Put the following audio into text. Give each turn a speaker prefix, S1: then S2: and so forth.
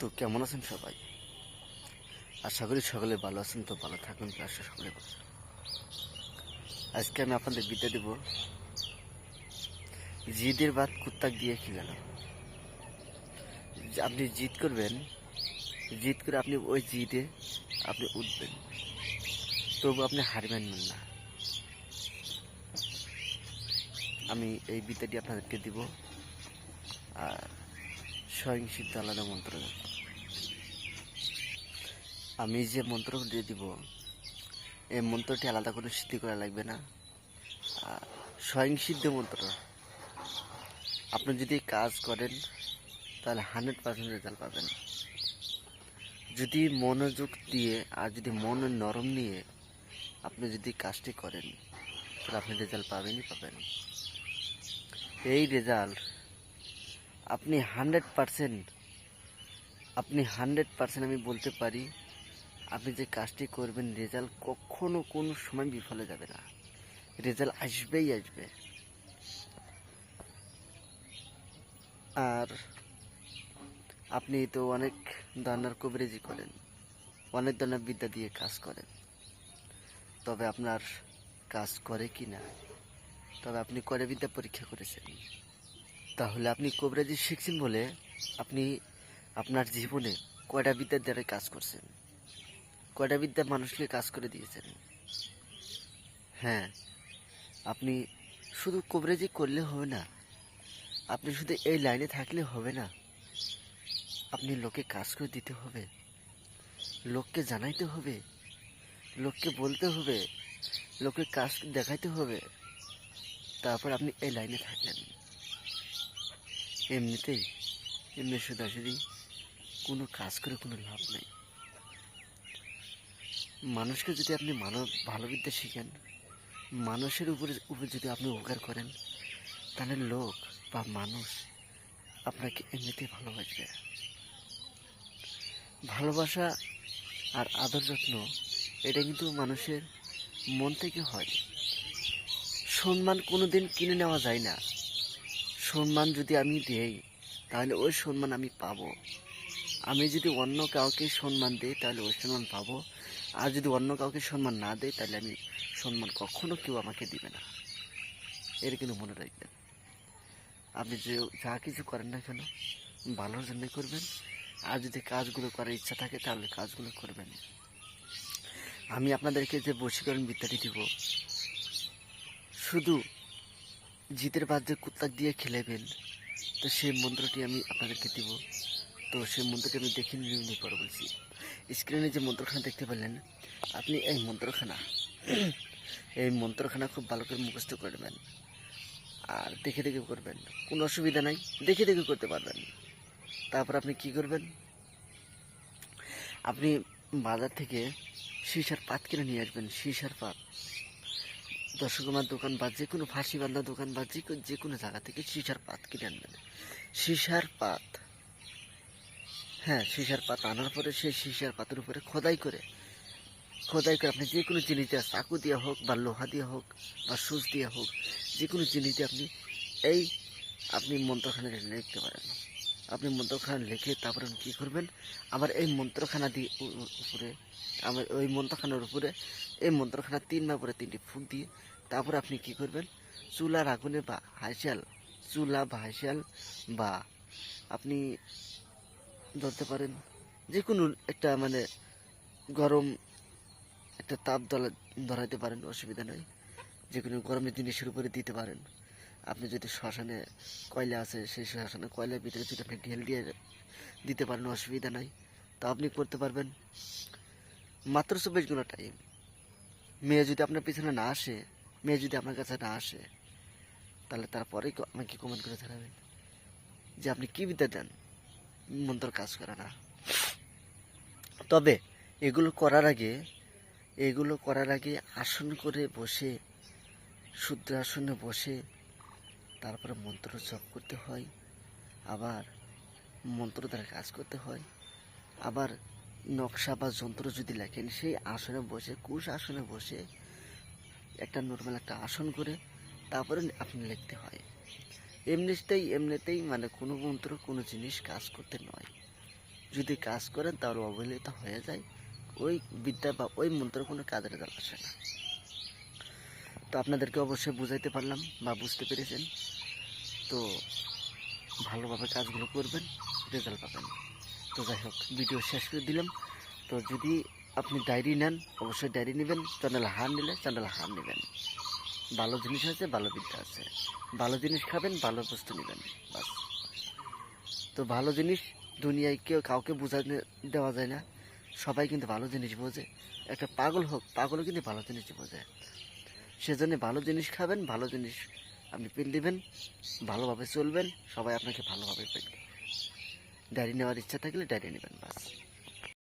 S1: তো কেমন আছেন সবাই? আশা করি সকলে ভালো আছেন, তো ভালো থাকুন আশা সকলে ভালো আজকে আমি আপনাদের বিদ্যা দেব। জিদের বাদ কুত্তাক দিয়ে খেলানো আপনি জিদ করবেন, জিদ করে আপনি ওই জিদে আপনি উঠবেন। তবু আপনি হার মানবেন না। আমি এই বিদ্যাটি আপনাদেরকে দিব। আর স্বয়ং সিদ্ধ আলাদা মন্ত্র। আমি যে মন্ত্র দিয়ে দিব, এই মন্ত্রটি আলাদা করে সিদ্ধি করা লাগবে না। স্বয়ং সিদ্ধ মন্ত্র। আপনি যদি কাজ করেন, তাহলে হান্ড্রেড পার্সেন্ট রেজাল্ট পাবেন। যদি মনোযোগ দিয়ে আর যদি মন নরম নিয়ে আপনি যদি কাজটি করেন, তাহলে আপনি রেজাল্ট পাবেনই পাবেন। এই রেজাল্ট আপনি হান্ড্রেড পারসেন্ট, আপনি হান্ড্রেড পারসেন্ট আমি বলতে পারি আপনি যে কাজটি করবেন রেজাল্ট কখনো কোনো সময় বিফলে যাবে না। রেজাল্ট আসবেই আসবে। আর আপনি তো অনেক ধরনের কবিরাজি করেন, অনেক ধরনের বিদ্যা দিয়ে কাজ করেন। তবে আপনার কাজ করে কি না? তবে আপনি করে বিদ্যা পরীক্ষা করেছেন। তাহলে আপনি কবিরাজি শিখছেন বলে আপনি আপনার জীবনে কয়টা বিদ্যার দ্বারা কাজ করছেন? কয়টা বিদ্যা মানুষকে কাজ করে দিয়েছেন? হ্যাঁ। আপনি শুধু কবরেজি করলে হবে না, আপনি শুধু এই লাইনে থাকলে হবে না, আপনি লোকে কাজ করে দিতে হবে, লোককে জানাইতে হবে, লোককে বলতে হবে লোকে কাজ দেখাইতে হবে, তারপর আপনি এই লাইনে থাকলেন। এমনিতেই এমনি সোজাসুজি কোনো কাজ করে কোনো লাভ নেই। মানুষকে যদি আপনি মানব ভালো বিদ্যা শিখেন, মানুষের উপরে উপরে যদি আপনি উপকার করেন, তাহলে লোক বা মানুষ আপনাকে এমনিতেই ভালোবাসবে। ভালোবাসা আর আদর যত্ন, এটা কিন্তু মানুষের মন থেকে হয়। সম্মান কোনোদিন কিনে নেওয়া যায় না। সম্মান যদি আমি দেই, তাহলে ওই সম্মান আমি পাবো। আমি যদি অন্য কাউকে সম্মান দিই, তাহলে ওই সম্মান পাবো। আর যদি অন্য কাউকে সম্মান না দেয় তাহলে আমি সম্মান কখনো কেউ আমাকে দিবে না। এর কিন্তু মনে রাখবেন। আপনি যে যা কিছু করেন না কেন, ভালোর জন্য করবেন। আর যদি কাজগুলো করার ইচ্ছা থাকে, তাহলে কাজগুলো করবেন। আমি আপনাদেরকে যে বশীকরণ বিদ্যাটি দিব, শুধু জিতের বাদ যে কুত্তাক দিয়ে খেলেবেন, তো সেই মন্ত্রটি আমি আপনাদেরকে দিব। তো সেই মন্ত্রটি আমি দেখে নিয়ে পরে বলছি। স্ক্রিনে যে মন্ত্রখানা দেখতে পেলেন, আপনি এই মন্ত্রখানা এই মন্ত্রখানা খুব ভালো করে মুখস্থ করবেন আর দেখে দেখে করবেন। কোনো অসুবিধা নাই, দেখে দেখে করতে পারবেন। তারপর আপনি কি করবেন? আপনি বাজার থেকে সিসার পাত কিনে নিয়ে আসবেন সিসার পাত। দশকমার দোকান বা যে কোনো ফাঁসি বান্ধা দোকান বা যে কোনো- যে কোনো জায়গা থেকে সিসার পাত কিনে আনবেন। সিসার পাত। হ্যাঁ সিসার পাত আনার পরে সেই সিসার পাতার উপরে খোদাই করে। খোদাই করে আপনি যে কোনো জিনিস দিয়ে চাকু দিয়ে হোক বা লোহা দিয়ে হোক বা সুচ দিয়ে হোক, যে কোনো জিনিস দিয়ে আপনি এই আপনি মন্ত্রখানা লিখতে পারেন। আপনি মন্ত্রখানা লিখে তারপরে আপনি কী করবেন? আবার এই মন্ত্রখানা দিয়ে উপরে আমার ওই মন্ত্রখানার উপরে, এই মন্ত্রখানা তিনবার পরে তিনটি ফুক দিয়ে তারপরে আপনি কি করবেন? চুলার আগুনে বা হাইশাল, চুলা বা হাইশাল বা আপনি ধরতে পারেন। যে কোনো একটা মানে গরম একটা তাপ দলা ধরাইতে পারেন, অসুবিধা নেই। যে কোনো গরমের জিনিসের উপরে দিতে পারেন। আপনি যদি শ্মশানে কয়লা আছে, সেই শ্মশানে কয়লার ভিতরে যদি আপনি ঢেল দিয়ে দিতে পারেন, অসুবিধা নাই। তা আপনি করতে পারবেন। মাত্র চব্বিশ ঘণ্টা টাইম মেয়ে যদি আপনার পিছনে না আসে, মেয়ে যদি আপনার কাছে না আসে, তাহলে তারপরেই আমাকে কমেন্ট করে জানাবেন যে আপনি কী বিদ্যা দেন? মন্ত্র কাজ করে না। তবে এগুলো করার আগে, এগুলো করার আগে আসন করে বসে, শুদ্ধ আসনে বসে, তারপরে মন্ত্র জপ করতে হয়, আবার মন্ত্র দ্বারা কাজ করতে হয়, আবার নকশা বা যন্ত্র যদি লেখেন, সেই আসনে বসে কুশ আসনে বসে একটা নর্মাল একটা আসন করে, তারপরে আপনি লিখতে হয়। এমনিতেই এমনিতেই মানে কোনো মন্ত্র, কোনো জিনিস কাজ করতে নয়। যদি কাজ করেন তাহলে অবহেলিত হয়ে যায়। ওই বিদ্যা বা ওই মন্ত্র কোনো কাজের রেজাল্ট আসে না। তো আপনাদেরকে অবশ্যই বুঝাইতে পারলাম বা বুঝতে পেরেছেন। তো ভালোভাবে কাজগুলো করবেন রেজাল্ট পাবেন। তো যাই হোক ভিডিও শেষ করে দিলাম। তো যদি আপনি ডায়েরি নেন, অবশ্যই ডায়েরি নেবেন। চ্যানেল হার নিলে চ্যানেল হার নেবেন। ভালো জিনিস আছে, ভালো বিদ্যা আছে। ভালো জিনিস খাবেন, ভালো বস্তু নেবেন, বাস। তো ভালো জিনিস দুনিয়ায় কেউ কাউকে বোঝাতে দেওয়া যায় না। সবাই কিন্তু ভালো জিনিস বোঝে। একটা পাগল হোক, পাগলও কিন্তু ভালো জিনিস বোঝে। সেজন্য ভালো জিনিস খাবেন, ভালো জিনিস আপনি পেন দিবেন, ভালোভাবে চলবেন, সবাই আপনাকে ভালোভাবে পেন ডায়েরি নেওয়ার ইচ্ছা থাকলে ডায়েরি নেবেন, বাস।